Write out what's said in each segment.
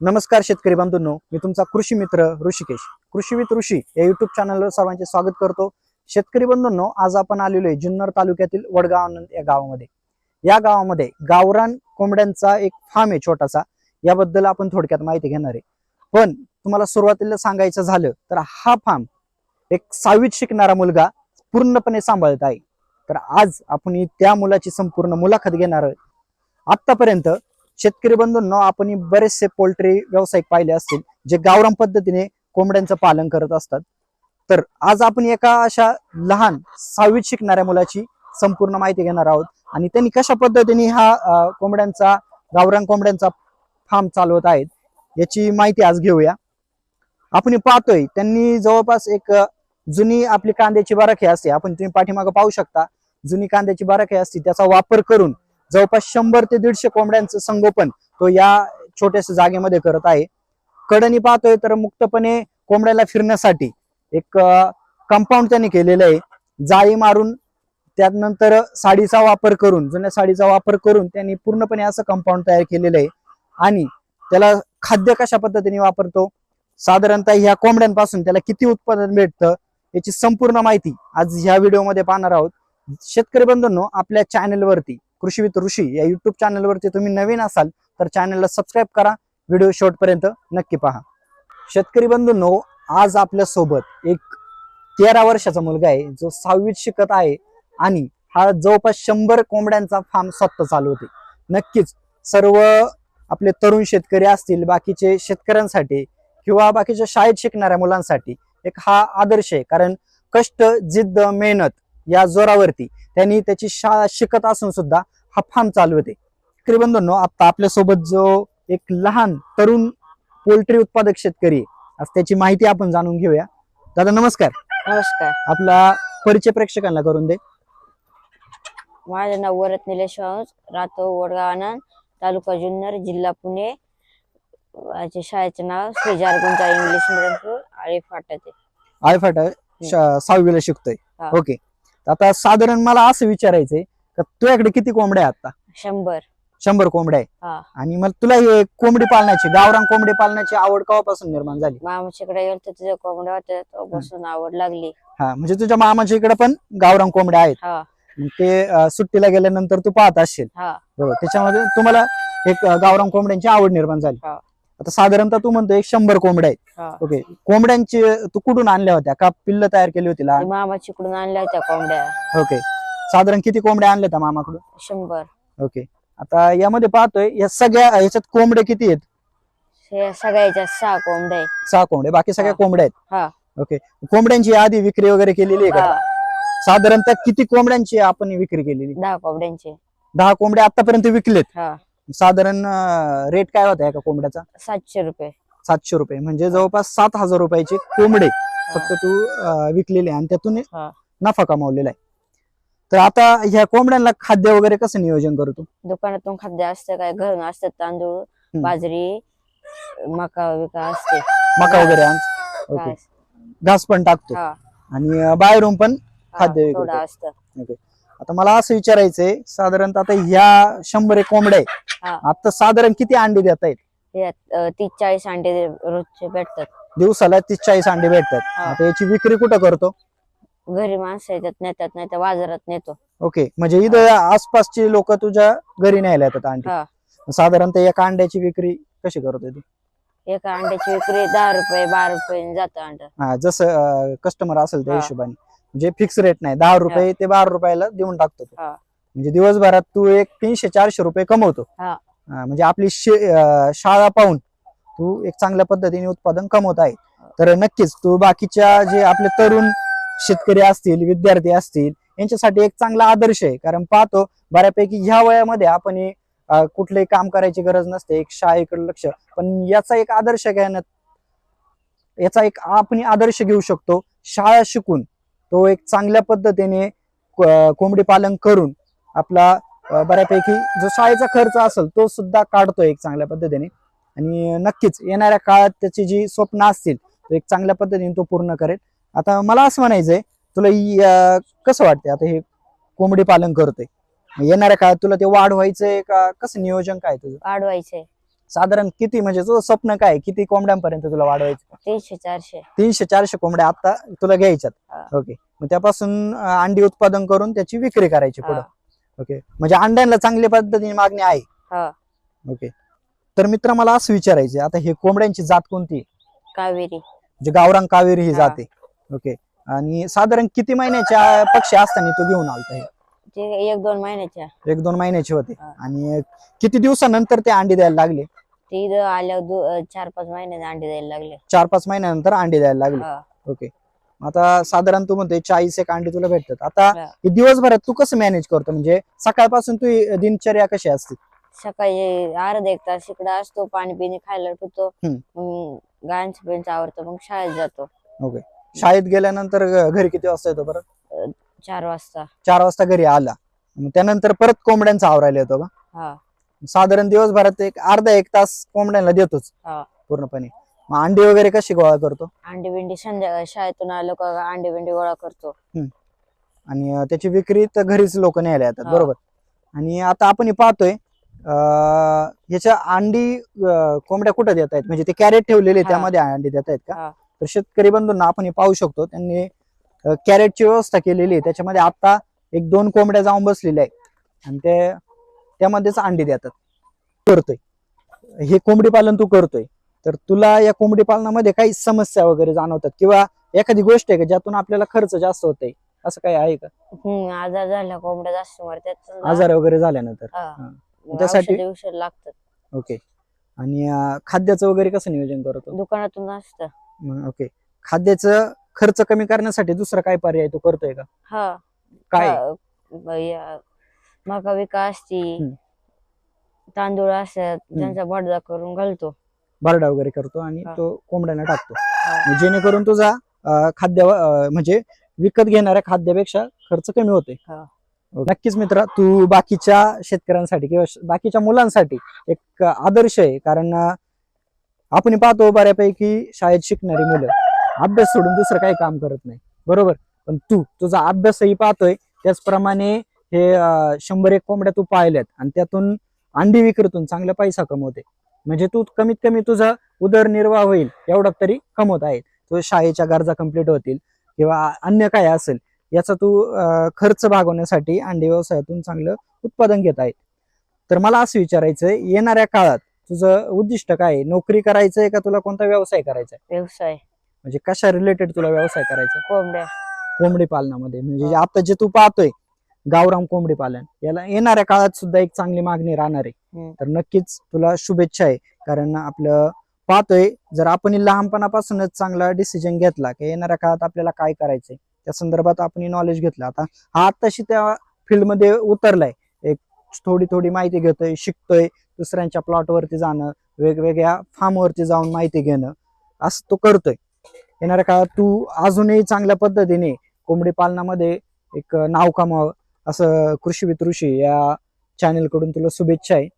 नमस्कार शेतकरी बांधूंनो. मी तुमचा कृषी मित्र ऋषिकेश. कृषीवित ऋषी या युट्यूब चॅनलवर सर्वांचे स्वागत करतो. शेतकरी बंधूंनो आज आपण आलेलो आहे जुन्नर तालुक्यातील वडगाव आनंद या गावामध्ये. या गावामध्ये गावरान कोंबड्यांचा एक फार्म आहे छोटासा. याबद्दल आपण थोडक्यात माहिती घेणार आहे. पण तुम्हाला सुरुवातीला सांगायचं झालं तर हा फार्म एक सहावीत शिकणारा मुलगा पूर्णपणे सांभाळत आहे. तर आज आपण त्या मुलाची संपूर्ण मुलाखत घेणार आहोत. आतापर्यंत शेतकरी बंधूंनो आपण बरेचसे पोल्ट्री व्यावसायिक पाहिले असतील जे गावरान पद्धतीने कोंबड्यांचं पालन करत असतात. तर आज आपण एका अशा लहान सहावीत शिकणाऱ्या मुलाची संपूर्ण माहिती घेणार आहोत. आणि त्यांनी कशा पद्धतीने हा कोंबड्यांचा गावरान कोंबड्यांचा फार्म चालवत आहेत याची माहिती आज घेऊया. आपण पाहतोय त्यांनी जवळपास एक जुनी आपली कांद्याची बाराखी असते. आपण तुम्ही पाठीमागं पाहू शकता जुनी कांद्याची बाराखी असते त्याचा वापर करून जवळपास शंभर ते दीडशे कोंबड्यांचं संगोपन तो या छोट्याशा जागेमध्ये करत आहे. कडनी पाहतोय तर मुक्तपणे कोंबड्याला फिरण्यासाठी एक कंपाऊंड त्यांनी केलेलं आहे. जाळी मारून त्यानंतर साडीचा वापर करून जुन्या साडीचा वापर करून त्यांनी पूर्णपणे असं कंपाऊंड तयार केलेलं आहे. आणि त्याला खाद्य कशा पद्धतीने वापरतो? साधारणतः ह्या कोंबड्यांपासून त्याला किती उत्पादन भेटतं याची संपूर्ण माहिती आज ह्या व्हिडिओमध्ये पाहणार आहोत. शेतकरी बंधूंनो आपल्या चॅनेलवरती कृषी विथ ऋषी या युट्यूब चॅनलवरती तुम्ही नवीन असाल तर चॅनलला सबस्क्राईब करा. व्हिडिओ शेवटपर्यंत नक्की पहा. शेतकरी बंधूंनो आज आपल्यासोबत एक तेरा वर्षाचा मुलगा आहे जो सहावीत शिकत आहे आणि हा जवळपास शंभर कोंबड्यांचा फार्म स्वतः चालवते नक्कीच सर्व आपले तरुण शेतकरी असतील बाकीचे शेतकऱ्यांसाठी किंवा बाकीच्या शाळेत शिकणाऱ्या मुलांसाठी एक हा आदर्श आहे. कारण कष्ट जिद्द मेहनत या जोरावरती त्यांनी त्याची शाळा शिकत असून सुद्धा हा फार्म चालवते शेतकरी बंधूंनो आता आपल्यासोबत जो एक लहान तरुण पोल्ट्री उत्पादक शेतकरी आज त्याची माहिती आपण जाणून घेऊया. दादा नमस्कार. नमस्कार. आपला परिचय प्रेक्षकांना करून दे. माझं नाव वरत निलेश वांस राहतो वडगाव आनंद तालुका जुन्नर जिल्हा पुणे. माझ्या शाळेचं नाव Shri Jargunja English medium school Ale फाटाचे I फाट सहावीला शिकतोय. हा. ओके. आता साधारण मला असं विचारायचंय का तुझ्याकडे किती कोंबड्या आहेत आता? शंभर. शंभर कोंबड्या आहे हा. आणि मग तुला हे कोंबडी पालनाची गावरान कोंबडी पालनाची आवड केव्हापासून निर्माण झाली? मामाच्याकडे गेलो तर तुझ्या कोंबड्या होत्या आवड लागली. हा म्हणजे तुझ्या मामाच्या इकडे पण गावरान कोंबड्या आहेत. हा. मग ते अं, सुट्टीला गेल्यानंतर तू पाहत असशील. हा. बरोबर त्याच्यामध्ये तुम्हाला एक अं, गावरान कोंबड्यांची आवड निर्माण झाली. हा. आता साधारणतः तू म्हणतो एक शंभर कोंबड्या आहेत. हा. ओके कोंबड्यांची तू कुठून आणल्या होत्या? का पिल्ल तयार केली होती लहान? मामाच्याकडून आणल्या होत्या कोंबड्या. ओके साधारण किती कोंबड्या आणल्या होत्या मामाकडून? शंभर. ओके आता यामध्ये पाहतोय या सगळ्या याच्यात कोंबडे किती आहेत? हे सगळ्याच्या सहा कोंबड्या आहेत. सहा कोंबडे बाकी सगळ्या हा. कोंबड्या हा. आहेत ओके कोंबड्यांची आधी विक्री वगैरे केलेली आहे का? हा, साधारणतः किती कोंबड्यांची आपण विक्री केलेली? दहा कोंबड्यांचे. दहा कोंबड्या आतापर्यंत विकलेत. हा. साधारण रेट काय होता एका कोंबड्याचा? सातशे रुपये. सातशे रुपये. म्हणजे जवळपास सात हजार रुपयाचे कोंबडे फक्त तू विकलेले आणि त्यातून हा. नफा कमावलेला आहे. तर आता ह्या कोंबड्यांना खाद्य वगैरे कसं नियोजन करतो दुकानातून खाद्य असतं काय? घरून असतात तांदूळ. बाजरी मका विका असते. मका वगैरे आण. ओके. काय? घास पण टाकतो. हा, आणि अं, बाहेरून पण हा, खाद्य विकतो. थोडं असतं. आता मला असं विचारायचंय साधारणतः आता ह्या शंभर एक कोंबड्या आहेत. हा. आता साधारण किती अंडी देत आहेत तीस चाळीस अंडे रोजचे भेटतात. दिवसाला तीस चाळीस अंडी भेटतात. हा. आता याची विक्री कुठं करतो? घरी माणसं येतात नेतात नाही तर बाजारात नेतो. ओके म्हणजे इथं आसपासची लोक तुझ्या घरी न्यायला येतात अंडी. हा. साधारणतः एका अंड्याची विक्री कशी करतो तू? एका अंड्याची विक्री दहा रुपये बारा रुपये जातं अंड. हा जसं कस्टमर असेल त्या हा. हिशोबाने. म्हणजे फिक्स रेट नाही दहा रुपये ते बारा रुपयाला देऊन टाकतो तू. हा. म्हणजे दिवसभरात तू एक तीनशे चारशे रुपये कमवतो. हा. हा, म्हणजे आपली शे- अं, शाळा पाहून तू एक चांगल्या पद्धतीने उत्पादन कमवत आहे. तर नक्कीच तू बाकीच्या जे आपले तरुण शेतकरी असतील विद्यार्थी असतील यांच्यासाठी एक चांगला आदर्श आहे. कारण पाहतो बऱ्यापैकी ह्या वयामध्ये आपण हे, अं, कुठलंही काम करायची गरज नसते. एक शाळेकडे लक्ष. पण याचा एक आदर्श घेण्यात याचा एक आपण आदर्श घेऊ शकतो शाळा शिकून. तो एक चांगल्या पद्धतीने कोंबडी पालन करून आपला बऱ्यापैकी जो शाळेचा खर्च असेल तो सुद्धा काढतो एक चांगल्या पद्धतीने. आणि नक्कीच येणाऱ्या काळात त्याची जी स्वप्न असतील तो एक चांगल्या पद्धतीने तो पूर्ण करेल. आता मला असं म्हणायचंय तुला कसं वाटतंय आता हे कोंबडी पालन करतोय? येणाऱ्या काळात तुला ते वाढवायचंय का? कसं नियोजन काय तुझं? वाढवायचंय. साधारण किती? म्हणजे तुझं स्वप्न काय किती कोंबड्यांपर्यंत तुला वाढवायचं? तीनशे चारशे. तीनशे चारशे कोंबड्या आता तुला घ्यायच्यात. ओके मग त्यापासून अंडी उत्पादन करून त्याची विक्री करायची पुढे. ओके म्हणजे अंड्यांना चांगल्या पद्धतीने मागणी आहे. हा. ओके तर मित्र मला असं विचारायचं आता हे कोंबड्यांची जात कोणती? कावेरी. म्हणजे गावरांग कावेरी ही हा. जाते. ओके आणि साधारण किती महिन्याच्या पक्षी असताना तू घेऊन आलता हे? ते एक दोन महिन्याच्या एक दोन महिन्याचे होते. हा. आणि किती दिवसानंतर ते अंडी द्यायला लागले? ते इथं आल्यावर दो- चार पाच महिन्यात अंडे द्यायला लागले. चार पाच महिन्यानंतर अंडी द्यायला लागले. हा. ओके. आता साधारण तू म्हणतोय चाळीस एक अंडी तुला भेटतात. आता हा. हे दिवसभरात तू कसं मॅनेज करतो? म्हणजे सकाळपासून तू दिनचर्या कशी असते? सकाळी अर्धा एक तास इकडे असतो पाणी पिणी खायला पितो हम्म. मग गायचं पेंच आवडतं मग शाळेत जातो. ओके. शाळेत गेल्यानंतर घ- घरी किती वाजता येतो बरं? चार वाजता. चार वाजता घरी आला. मग त्यानंतर परत कोंबड्यांचा आवरायला येतो का हा. साधारण दिवसभरात एक अर्धा एक तास कोंबड्यांना देतोच. हा. पूर्णपणे. मग अंडी वगैरे कशी गोळा करतो? अंडी बिंडी संध्या शाळेतून आलो का अंडी बिंडी गोळा करतो. आणि अं, त्याची विक्री तर घरीच लोक न्यायला येतात. हा. बरोबर. आणि आता आपण हे पाहतोय अं, ह्याच्या अंडी अं, कोंबड्या कुठं देत आहेत म्हणजे ते कॅरेट ठेवलेले हा. त्यामध्ये अंडी देत आहेत का? हा. तर शेतकरी बंधूंना आपण हे पाहू शकतो. त्यांनी कॅरेटची व्यवस्था केलेली आहे. त्याच्यामध्ये आता एक दोन कोंबड्या जाऊन बसलेल्या आहेत. आणि ते त्यामध्येच अंडी देतात. करतोय. हे कोंबडी पालन तू करतोय. तर तुला या कोंबडी पालनामध्ये काही समस्या वगैरे जाणवतात किंवा एखादी गोष्ट आहे का ज्यातून आपल्याला खर्च जास्त होतोय? असं काही आहे का? हम्म आजार झाला कोंबड्या जास्त मरतात. आजार वगैरे झाल्यानंतर हा. हा. मग त्यासाठी- औषधे औषध लागतात. ओके. आणि अं, खाद्याचं वगैरे कसं नियोजन करतो? दुकानातून असतं. ओके. खाद्याचं खर्च कमी करण्यासाठी दुसरा काय पर्याय तू करतोय का? हा. काय? या- मका विका असती हम्म. तांदूळ असतात त्यांचा बडदा करून घालतो. बारडा वगैरे करतो आणि हा. तो कोंबड्यांना टाकतो. जेणेकरून तुझा अं, खाद्य अं, म्हणजे विकत घेणाऱ्या खाद्यापेक्षा खर्च कमी होतोय. हा. नक्कीच मित्र तू बाकीच्या शेतकऱ्यांसाठी किंवा श- बाकीच्या मुलांसाठी एक आदर्श आहे. कारण अं, आपण पाहतो बऱ्यापैकी शाळेत शिकणारी मुलं. अभ्यास सोडून दुसरं काही काम करत नाही. बरोबर? पण तू तुझा अभ्यासही पाहतोय. त्याचप्रमाणे हे शंभर एक कोंबड्या तू पाहिल्यात आणि त्यातून अंडी विक्रीतून चांगला पैसा कमवते. म्हणजे तू कमीत कमी तुझा उदरनिर्वाह होईल एवढा तरी कमवत आहे. तो शाळेच्या गरजा कंप्लीट होतील किंवा अन्य काय असेल याचा तू खर्च भागवण्यासाठी अंडी व्यवसायातून चांगलं उत्पादन घेत आहेत. तर मला असं विचारायचंय येणाऱ्या काळात तुझं उद्दिष्ट काय आहे? नोकरी करायचंय का तुला कोणता व्यवसाय करायचा आहे? व्यवसाय. म्हणजे कशा रिलेटेड तुला व्यवसाय करायचा? कोंबड्या. कोंबडी पालनामध्ये. म्हणजे जे आता जे तू पाहतोय गावराम कोंबडी पालन याला येणाऱ्या काळात सुद्धा एक चांगली मागणी राहणार आहे. तर नक्कीच तुला शुभेच्छा आहे. कारण आपलं पाहतोय जर आपण लहानपणापासूनच चांगला डिसिजन घेतला की येणाऱ्या काळात आपल्याला काय करायचंय त्या संदर्भात आपण नॉलेज घेतलं. आता हा आत्ताशी त्या फील्डमध्ये उतरलाय. एक थोडी थोडी माहिती घेतोय शिकतोय दुसऱ्यांच्या प्लॉटवरती जाणं वेगवेगळ्या फार्मवरती जाऊन माहिती घेणं असं तो करतोय. येणाऱ्या काळात तू अजूनही चांगल्या पद्धतीने कोंबडी पालनामध्ये एक नाव कमावं असं कृषी वित ऋषी या चॅनलकडून तुला शुभेच्छा आहे.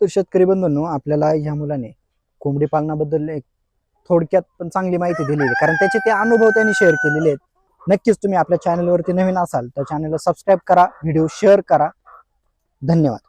तर शेतकरी बंधूंनो आपल्याला ह्या मुलाने कोंबडी पालनाबद्दल एक थोडक्यात पण चांगली माहिती दिलेली आहे. कारण त्याचे ते अनुभव त्यांनी शेअर केलेले आहेत. नक्कीच तुम्ही आपल्या चॅनलवरती नवीन असाल तर चॅनलला सबस्क्राईब करा व्हिडिओ शेअर करा. धन्यवाद.